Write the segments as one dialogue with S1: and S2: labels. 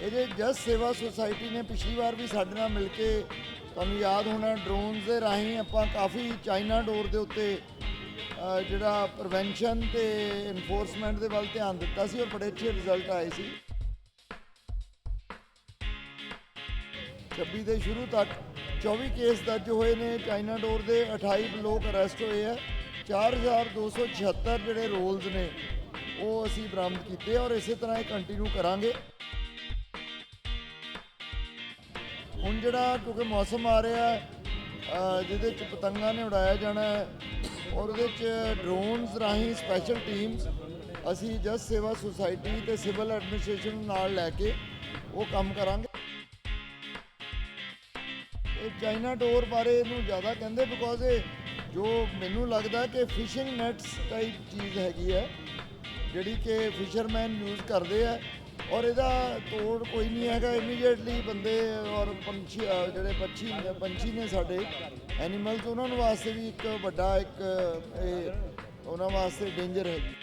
S1: ਇਹਦੇ ਜਸ ਸੇਵਾ ਸੁਸਾਇਟੀ ਨੇ ਪਿਛਲੀ ਵਾਰ ਵੀ ਸਾਡੇ ਨਾਲ ਮਿਲ ਕੇ ਤੁਹਾਨੂੰ ਯਾਦ ਹੋਣਾ ਡਰੋਨਸ ਦੇ ਰਾਹੀਂ ਆਪਾਂ ਕਾਫੀ ਚਾਈਨਾ ਡੋਰ ਦੇ ਉੱਤੇ ਜਿਹੜਾ ਪ੍ਰੀਵੈਂਸ਼ਨ ਤੇ ਇਨਫੋਰਸਮੈਂਟ ਦੇ ਵੱਲ ਧਿਆਨ ਦਿੱਤਾ ਸੀ ਔਰ ਬੜੇ ਅੱਛੇ ਰਿਜ਼ਲਟ ਆਏ ਸੀ। 26 ਦੇ ਸ਼ੁਰੂ ਤੱਕ 24 ਕੇਸ ਦਰਜ ਹੋਏ ਨੇ, ਚਾਈਨਾ ਡੋਰ ਦੇ 28 ਲੋਕ ਅਰੈਸਟ ਹੋਏ ਆ। 4276 ਜਿਹੜੇ ਰੋਲਸ ਨੇ, ਉਹ ਅਸੀਂ ਬਰਾਮਦ ਕੀਤੇ ਔਰ ਇਸੇ ਤਰ੍ਹਾਂ ਇਹ ਕੰਟੀਨਿਊ ਕਰਾਂਗੇ। ਹੁਣ ਜਿਹੜਾ ਕਿਉਂਕਿ ਮੌਸਮ ਆ ਰਿਹਾ ਜਿਹਦੇ ਚ ਪਤੰਗਾਂ ਨੇ ਉਡਾਇਆ ਜਾਣਾ ਹੈ, ਔਰ ਉਹਦੇ ਚ ਡਰੋਨਸ ਰਾਹੀਂ ਸਪੈਸ਼ਲ ਟੀਮਸ ਅਸੀਂ ਜਸ ਸੇਵਾ ਸੁਸਾਇਟੀ ਤੇ ਸਿਵਲ ਐਡਮਿਨਿਸਟ੍ਰੇਸ਼ਨ ਨਾਲ ਲੈ ਕੇ ਉਹ ਕੰਮ ਕਰਾਂਗੇ। ਇਹ ਚਾਈਨਾ ਡੋਰ ਬਾਰੇ ਇਹਨੂੰ ਜ਼ਿਆਦਾ ਕਹਿੰਦੇ ਬਿਕੋਜ਼ ਇਹ ਜੋ ਮੈਨੂੰ ਲੱਗਦਾ ਕਿ ਫਿਸ਼ਿੰਗ ਨੈਟਸ ਟਾਈਪ ਚੀਜ਼ ਹੈਗੀ ਹੈ, ਜਿਹੜੀ ਕਿ ਫਿਸ਼ਰਮੈਨ ਯੂਜ਼ ਕਰਦੇ ਆ ਔਰ ਇਹਦਾ ਤੋੜ ਕੋਈ ਨਹੀਂ ਹੈਗਾ ਇਮੀਡੀਏਟਲੀ ਬੰਦੇ ਔਰ ਪੰਛੀ ਜਿਹੜੇ ਪੰਛੀ ਪੰਛੀ ਨੇ ਸਾਡੇ ਐਨੀਮਲਸ ਉਹਨਾਂ ਨੂੰ ਵਾਸਤੇ ਵੀ ਇੱਕ ਵੱਡਾ ਇੱਕ, ਇਹ ਉਹਨਾਂ ਵਾਸਤੇ ਡੇਂਜਰ ਹੈਗੀ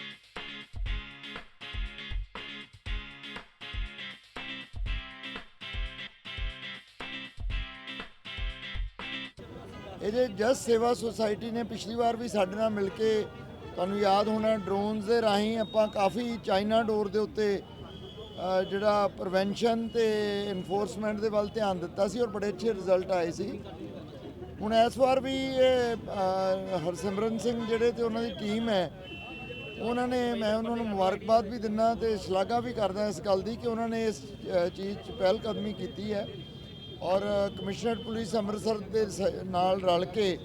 S1: ਇਹਦੇ ਜਸ ਸੇਵਾ ਸੁਸਾਇਟੀ ਨੇ ਪਿਛਲੀ ਵਾਰ ਵੀ ਸਾਡੇ ਨਾਲ ਮਿਲ ਕੇ ਤੁਹਾਨੂੰ ਯਾਦ ਹੋਣਾ ਡਰੋਨਸ ਦੇ ਰਾਹੀਂ ਆਪਾਂ ਕਾਫੀ ਚਾਈਨਾ ਡੋਰ ਦੇ ਉੱਤੇ ਜਿਹੜਾ ਪ੍ਰੀਵੈਂਸ਼ਨ ਤੇ ਇਨਫੋਰਸਮੈਂਟ ਦੇ ਵੱਲ ਧਿਆਨ ਦਿੱਤਾ ਸੀ ਔਰ ਬੜੇ ਅੱਛੇ ਰਿਜ਼ਲਟ ਆਏ ਸੀ। ਹੁਣ ਇਸ ਵਾਰ ਵੀ ਇਹ ਹਰਸਿਮਰਨ ਸਿੰਘ ਜਿਹੜੇ ਤੇ ਉਹਨਾਂ ਦੀ ਟੀਮ ਹੈ, ਉਹਨਾਂ ਨੇ, ਮੈਂ ਉਹਨਾਂ ਨੂੰ ਮੁਬਾਰਕਬਾਦ ਵੀ ਦਿੰਦਾ ਤੇ ਸ਼ਲਾਘਾ ਵੀ ਕਰਦਾ ਇਸ ਗੱਲ ਦੀ ਕਿ ਉਹਨਾਂ ਨੇ ਇਸ ਚੀਜ਼ 'ਚ ਪਹਿਲ ਕਦਮੀ ਕੀਤੀ ਹੈ। ਔਰ ਕਮਿਸ਼ਨਰ ਪੁਲਿਸ ਅੰਮ੍ਰਿਤਸਰ ਦੇ ਸ- ਨਾਲ ਰਲ ਕੇ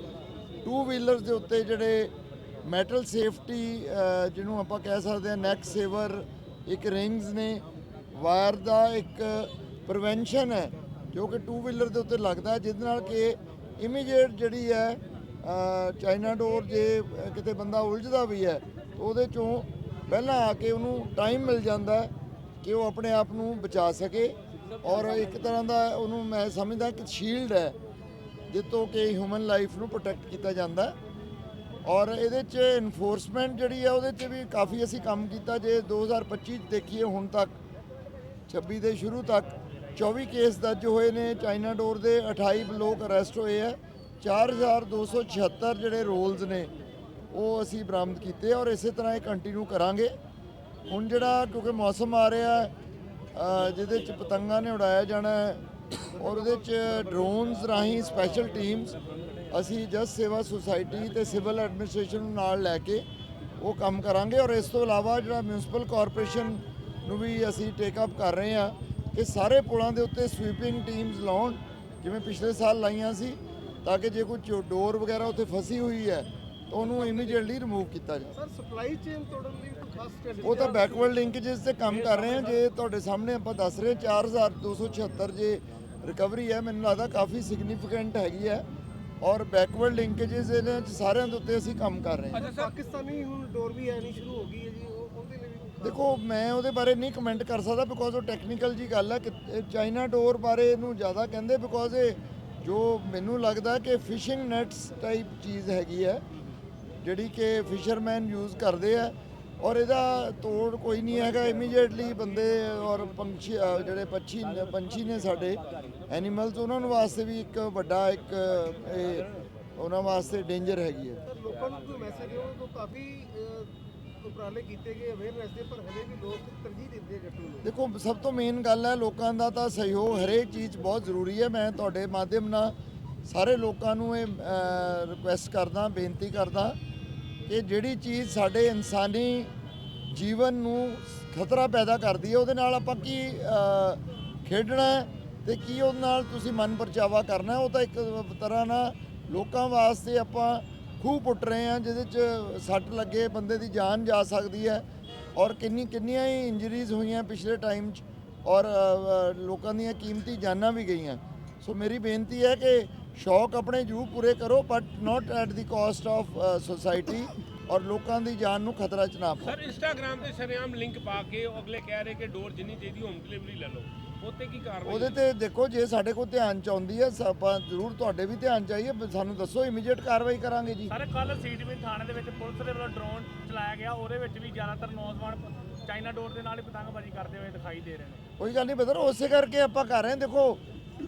S1: ਟੂ ਵੀਲਰਸ ਦੇ ਉੱਤੇ ਜਿਹੜੇ ਮੈਟਲ ਸੇਫਟੀ ਜਿਹਨੂੰ ਆਪਾਂ ਕਹਿ ਸਕਦੇ ਹਾਂ ਨੈਕ ਸੇਵਰ ਇੱਕ ਰਿੰਗਸ ਨੇ ਵਾਇਰ ਦਾ ਇੱਕ ਪ੍ਰੀਵੈਂਸ਼ਨ ਹੈ ਜੋ ਕਿ ਟੂ ਵੀਲਰ ਦੇ ਉੱਤੇ ਲੱਗਦਾ ਜਿਹਦੇ ਨਾਲ ਕਿ ਇਮੀਡੀਏਟ ਜਿਹੜੀ ਹੈ ਅ, ਚਾਈਨਾ ਡੋਰ ਜੇ ਕਿਤੇ ਬੰਦਾ ਉਲਝਦਾ ਵੀ ਹੈ ਉਹਦੇ ਚੋਂ ਪਹਿਲਾਂ ਆ ਕੇ ਉਹਨੂੰ ਟਾਈਮ ਮਿਲ ਜਾਂਦਾ ਕਿ ਉਹ ਆਪਣੇ ਆਪ ਨੂੰ ਬਚਾ ਸਕੇ ਔਰ ਇੱਕ ਤਰ੍ਹਾਂ ਦਾ ਉਹਨੂੰ ਮੈਂ ਸਮਝਦਾ ਕਿ ਸ਼ੀਲਡ ਹੈ ਜਿੱਤੋਂ ਕਿ ਹਿਊਮਨ ਲਾਈਫ ਨੂੰ ਪ੍ਰੋਟੈਕਟ ਕੀਤਾ ਜਾਂਦਾ ਔਰ ਇਹਦੇ 'ਚ ਇਨਫੋਰਸਮੈਂਟ ਜਿਹੜੀ ਹੈ ਉਹਦੇ 'ਚ ਵੀ ਕਾਫੀ ਅਸੀਂ ਕੰਮ ਕੀਤਾ ਜੇ 2025 'ਚ ਦੇਖੀਏ ਹੁਣ ਤੱਕ 26 ਦੇ ਸ਼ੁਰੂ ਤੱਕ 24 ਕੇਸ ਦਰਜ ਹੋਏ ਨੇ। ਚਾਈਨਾ ਡੋਰ ਦੇ 28 ਲੋਕ ਅਰੈਸਟ ਹੋਏ ਆ 4276 ਜਿਹੜੇ ਰੋਲਸ ਨੇ, ਉਹ ਅਸੀਂ ਬਰਾਮਦ ਕੀਤੇ ਔਰ ਇਸੇ ਤਰ੍ਹਾਂ ਇਹ ਕੰਟੀਨਿਊ ਕਰਾਂਗੇ। ਹੁਣ ਜਿਹੜਾ ਕਿਉਂਕਿ ਮੌਸਮ ਆ ਰਿਹਾ ਜਿਹਦੇ ਚ ਪਤੰਗਾਂ ਨੇ ਉਡਾਇਆ ਜਾਣਾ ਔਰ ਉਹਦੇ ਚ ਡਰੋਨਸ ਰਾਹੀਂ ਸਪੈਸ਼ਲ ਟੀਮਸ ਅਸੀਂ ਜਸ ਸੇਵਾ ਸੁਸਾਇਟੀ ਤੇ ਸਿਵਲ ਐਡਮਿਨਿਸਟ੍ਰੇਸ਼ਨ ਨੂੰ ਨਾਲ ਲੈ ਕੇ ਉਹ ਕੰਮ ਕਰਾਂਗੇ ਔਰ ਇਸ ਤੋਂ ਇਲਾਵਾ ਜਿਹੜਾ ਮਿਊਨਿਸਪਲ ਕਾਰਪੋਰੇਸ਼ਨ ਨੂੰ ਵੀ ਅਸੀਂ ਟੇਕ ਅਪ ਕਰ ਰਹੇ ਹਾਂ ਕਿ ਸਾਰੇ ਪੁਲਾਂ ਦੇ ਉੱਤੇ ਸਵੀਪਿੰਗ ਟੀਮਸ ਲਾਉਣ ਜਿਵੇਂ ਪਿਛਲੇ ਸਾਲ ਲਾਈਆਂ ਸੀ ਤਾਂ ਕਿ ਜੇ ਕੋਈ ਡੋਰ ਵਗੈਰਾ ਉੱਥੇ ਫਸੀ ਹੋਈ ਹੈ ਤਾਂ ਉਹਨੂੰ ਇਮੀਡੀਏਟਲੀ ਰਿਮੂਵ ਕੀਤਾ ਜਾਵੇ।
S2: ਸਰ ਸਪਲਾਈ ਚੇਨ ਤੋੜਨ ਲਈ ਕੋਈ ਖਾਸ ਸਟ੍ਰੈਟਜੀ
S1: ਉਹ ਤਾਂ ਬੈਕਵਰਡ ਲਿੰਕੇजेस ਤੇ ਕੰਮ ਕਰ ਰਹੇ ਹਾਂ ਜੇ ਤੁਹਾਡੇ ਸਾਹਮਣੇ ਆਪਾਂ ਦੱਸ ਰਹੇ 4276 ਜੇ ਰਿਕਵਰੀ ਹੈ ਮੈਨੂੰ ਲੱਗਦਾ ਕਾਫੀ ਸਿਗਨੀਫੀਕੈਂਟ ਹੈਗੀ ਹੈ ਔਰ ਬੈਕਵਰਡ ਲਿੰਕੇजेस ਇਹਨਾਂ ਸਾਰਿਆਂ ਦੇ ਉੱਤੇ ਅਸੀਂ ਕੰਮ ਕਰ ਰਹੇ ਹਾਂ।
S2: ਅੱਛਾ ਪਾਕਿਸਤਾਨੀ ਹੁਣ ਡੋਰ ਵੀ ਐਣੀ ਸ਼ੁਰੂ ਹੋ ਗਈ ਹੈ ਜੀ ਉਹਦੇ ਲਈ
S1: ਦੇਖੋ, ਮੈਂ ਉਹਦੇ ਬਾਰੇ ਨਹੀਂ ਕਮੈਂਟ ਕਰ ਸਕਦਾ ਬਿਕੋਜ਼ ਉਹ ਟੈਕਨੀਕਲ ਜੀ ਗੱਲ ਹੈ ਕਿ, ਇਹ ਚਾਈਨਾ ਡੋਰ ਬਾਰੇ ਇਹਨੂੰ ਜ਼ਿਆਦਾ ਕਹਿੰਦੇ ਬਿਕੋਜ਼ ਇਹ ਜੋ ਮੈਨੂੰ ਲੱਗਦਾ ਕਿ ਫਿਸ਼ਿੰਗ ਨੈਟਸ ਟਾਈਪ ਚੀਜ਼ ਹੈਗੀ ਹੈ ਜਿਹੜੀ ਕਿ ਫਿਸ਼ਰਮੈਨ ਯੂਜ਼ ਕਰਦੇ ਆ। ਔਰ ਇਹਦਾ ਤੋੜ ਕੋਈ ਨਹੀਂ ਹੈਗਾ ਇਮੀਡੀਏਟਲੀ ਬੰਦੇ ਔਰ ਪੰਛੀ ਜਿਹੜੇ ਪੰਛੀ ਪੰਛੀ ਨੇ ਸਾਡੇ ਐਨੀਮਲਸ ਉਹਨਾਂ ਨੂੰ ਵਾਸਤੇ ਵੀ ਇੱਕ ਵੱਡਾ ਇੱਕ, ਇਹ, ਉਹਨਾਂ ਵਾਸਤੇ ਡੇਂਜਰ ਹੈਗੀ ਹੈ
S2: ਲੋਕਾਂ ਨੂੰ ਮੈਸੇਜ ਦਿਓ ਕਾਫੀ ਉਪਰਾਲੇ ਕੀਤੇ ਗਏ ਅਵੇਅਰਨੈਸ ਦੇ, ਪਰ ਹਲੇ ਵੀ ਲੋਕ ਤਰਜੀਹ ਦਿੰਦੇ ਗੱਟੂ ਨੂੰ।
S1: ਦੇਖੋ, ਸਭ ਤੋਂ ਮੇਨ ਗੱਲ ਹੈ ਲੋਕਾਂ ਦਾ ਤਾਂ ਸਹਿਯੋਗ ਹਰੇਕ ਚੀਜ਼ 'ਚ ਬਹੁਤ ਜ਼ਰੂਰੀ ਹੈ। ਮੈਂ ਤੁਹਾਡੇ ਮਾਧਿਅਮ ਨਾਲ ਸਾਰੇ ਲੋਕਾਂ ਨੂੰ ਇਹ ਰਿਕੁਐਸਟ ਕਰਦਾ, ਬੇਨਤੀ ਕਰਦਾ ਕਿ ਜਿਹੜੀ ਚੀਜ਼ ਸਾਡੇ ਇਨਸਾਨੀ ਜੀਵਨ ਨੂੰ ਖਤਰਾ ਪੈਦਾ ਕਰਦੀ ਹੈ, ਉਹਦੇ ਨਾਲ ਆਪਾਂ ਕੀ ਖੇਡਣਾ ਹੈ ਤੇ ਕੀ ਉਹਦੇ ਨਾਲ ਤੁਸੀਂ ਮਨ ਪਰਚਾਵਾ ਕਰਨਾ ਉਹ ਤਾਂ ਇੱਕ ਤਰ੍ਹਾਂ ਨਾਲ ਲੋਕਾਂ ਵਾਸਤੇ ਆਪਾਂ ਖੂਹ ਪੁੱਟ ਰਹੇ ਹਾਂ, ਜਿਹਦੇ 'ਚ ਸੱਟ ਲੱਗੇ, ਬੰਦੇ ਦੀ ਜਾਨ ਜਾ ਸਕਦੀ ਹੈ। ਔਰ ਕਿੰਨੀ, ਕਿੰਨੀਆਂ ਹੀ ਇੰਜਰੀਜ਼ ਹੋਈਆਂ ਪਿਛਲੇ ਟਾਈਮ 'ਚ, ਔਰ ਲੋਕਾਂ ਦੀਆਂ ਕੀਮਤੀ ਜਾਨਾਂ ਵੀ ਗਈਆਂ। ਸੋ ਮੇਰੀ ਬੇਨਤੀ ਹੈ ਕਿ ਸ਼ੌਕ ਆਪਣੇ ਜੂ ਪੂਰੇ ਕਰੋ but not at the cost of society ਔਰ ਲੋਕਾਂ ਦੀ ਜਾਨ ਨੂੰ ਖਤਰਾ ਚ ਨਾ ਪਾਓ।
S3: ਸਰ ਇੰਸਟਾਗ੍ਰam ਤੇ ਸ਼ਰੇਆਮ ਲਿੰਕ ਪਾ ਕੇ ਅਗਲੇ ਕਹਿ ਰਹੇ ਕਿ ਡੋਰ ਜਿੰਨੀ ਚਾਹੀਦੀ ਹੋਮ ਡਿਲੀਵਰੀ ਲੈ ਲਓ। ਉੱਤੇ ਕੀ ਕਾਰਵਾਈ
S1: ਉਹਦੇ ਤੇ ਦੇਖੋ ਜੇ ਸਾਡੇ ਕੋਲ ਧਿਆਨ ਚ ਆਉਂਦੀ ਹੈ ਸ- ਆਪਾਂ ਜ਼ਰੂਰ ਤੁਹਾਡੇ ਵੀ ਧਿਆਨ ਚਾਹੀਏ ਸਾਨੂੰ ਦੱਸੋ ਇਮੀਡੀਏਟ ਕਾਰਵਾਈ ਕਰਾਂਗੇ ਜੀ।
S4: ਸਰ ਕੱਲ ਸੀਟਵਿੰਨ ਥਾਣੇ ਦੇ ਵਿੱਚ ਪੁਲਿਸ ਦੇ ਵੱਲੋਂ ਡਰੋਨ ਚਲਾਇਆ ਗਿਆ। ਉਹਦੇ ਵਿੱਚ ਵੀ ਜ਼ਿਆਦਾਤਰ ਨੌਜਵਾਨ ਚਾਈਨਾ ਡੋਰ ਦੇ ਨਾਲ ਹੀ ਪਤੰਗਬਾਜ਼ੀ ਕਰਦੇ ਹੋਏ ਦਿਖਾਈ ਦੇ ਰਹੇ ਨੇ।
S1: ਕੋਈ ਗੱਲ ਨਹੀਂ ਬਦਰ ਉਸੇ ਕਰਕੇ ਆਪਾਂ ਕਰ ਰਹੇ ਹਾਂ। ਦੇਖੋ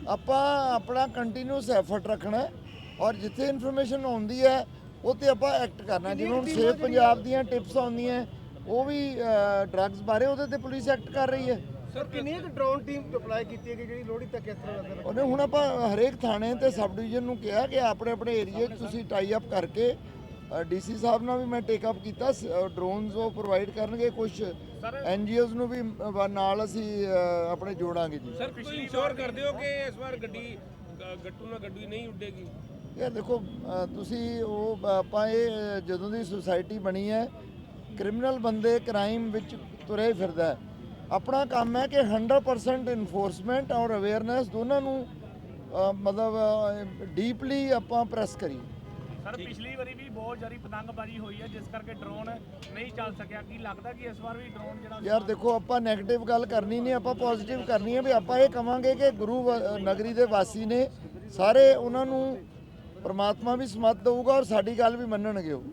S1: ਆਪਾਂ ਆਪਣਾ ਕੰਟੀਨਿਊਸ ਐਫਰਟ ਰੱਖਣਾ ਹੈ ਔਰ ਜਿੱਥੇ ਇਨਫੋਰਮੇਸ਼ਨ ਆਉਂਦੀ ਹੈ ਉਹ ਤੇ ਆਪਾਂ ਐਕਟ ਕਰਨਾ ਜਿਵੇਂ ਹੁਣ ਸੇਫ ਪੰਜਾਬ ਦੀਆਂ ਟਿਪਸ ਆਉਂਦੀਆਂ ਉਹ ਵੀ ਡਰੱਗਸ ਬਾਰੇ ਉਹਦੇ ਤੇ ਪੁਲਿਸ ਐਕਟ ਕਰ ਰਹੀ ਹੈ।
S2: ਸਰ ਕਿੰਨੀ ਕੁ ਡਰੋਨ ਟੀਮ ਅਪਲਾਈ ਕੀਤੀ ਹੈ ਕਿ ਜਿਹੜੀ ਲੋਹੜੀ ਤੱਕ ਇਸ ਤਰ੍ਹਾਂ ਨਜ਼ਰ
S1: ਉਹਨੇ ਹੁਣ ਆਪਾਂ ਹਰੇਕ ਥਾਣੇ ਤੇ ਸਬ ਡਿਵੀਜ਼ਨ ਨੂੰ ਕਿਹਾ ਕਿ ਆਪਣੇ ਆਪਣੇ ਏਰੀਏ 'ਚ ਤੁਸੀਂ ਟਾਈ ਅਪ ਕਰਕੇ ਡੀਸੀ ਸਾਹਿਬ ਨਾਲ ਵੀ ਮੈਂ ਟੇਕ ਅਪ ਕੀਤਾ ਡਰੋਨਸ ਉਹ ਪ੍ਰੋਵਾਈਡ ਕਰਨਗੇ ਕੁਝ ਐਨਜੀਓਜ਼ ਨੂੰ ਵੀ ਨਾਲ ਅਸੀਂ ਆਪਣੇ ਜੋੜਾਂਗੇ ਜੀ।
S3: ਸਰ ਤੁਸੀਂ ਇੰਸ਼ੋਰ ਕਰਦੇ ਹੋ ਕਿ ਇਸ ਵਾਰ ਗੱਡੀ ਗੱਟੂ ਨਾਲ ਗੱਡੀ ਨਹੀਂ ਉੱਡੇਗੀ?
S1: ਯਾਰ ਦੇਖੋ ਤੁਸੀਂ ਉਹ ਆਪਾਂ ਇਹ ਜਦੋਂ ਦੀ ਸੁਸਾਇਟੀ ਬਣੀ ਹੈ ਕ੍ਰਿਮੀਨਲ ਬੰਦੇ ਕ੍ਰਾਈਮ ਵਿੱਚ ਤੁਰੇ ਫਿਰਦਾ ਹੈ। ਆਪਣਾ ਕੰਮ ਹੈ ਕਿ 100% ਇਨਫੋਰਸਮੈਂਟ ਔਰ ਅਵੇਅਰਨੈਸ ਦੋਨਾਂ ਨੂੰ ਮਤਲਬ ਡੀਪਲੀ ਆਪਾਂ ਪ੍ਰੈਸ ਕਰੀਏ।
S4: ਸਰ ਪਿਛਲੀ ਵਾਰੀ ਵੀ ਬਹੁਤ ਜ਼ਿਆਦਾ ਪਤੰਗਬਾਜ਼ੀ ਹੋਈ ਹੈ ਜਿਸ ਕਰਕੇ ਡਰੋਨ ਨਹੀਂ ਚੱਲ ਸਕਿਆ। ਕੀ ਲੱਗਦਾ ਕਿ ਇਸ ਵਾਰ ਵੀ ਡਰੋਨ ਜਿਹੜਾ
S1: ਯਾਰ ਦੇਖੋ ਆਪਾਂ 네ਗੇਟਿਵ ਗੱਲ ਕਰਨੀ ਨਹੀਂ ਆਪਾਂ ਪੋਜ਼ਿਟਿਵ ਕਰਨੀ ਹੈ ਵੀ ਆਪਾਂ ਇਹ ਕਵਾਂਗੇ ਕਿ ਗੁਰੂ ਨਗਰੀ ਦੇ ਵਾਸੀ ਨੇ ਸਾਰੇ ਉਹਨਾਂ ਨੂੰ ਪ੍ਰਮਾਤਮਾ ਵੀ ਸਮਤ ਦਊਗਾ ਔਰ ਸਾਡੀ ਗੱਲ ਵੀ ਮੰਨਣਗੇ ਉਹ।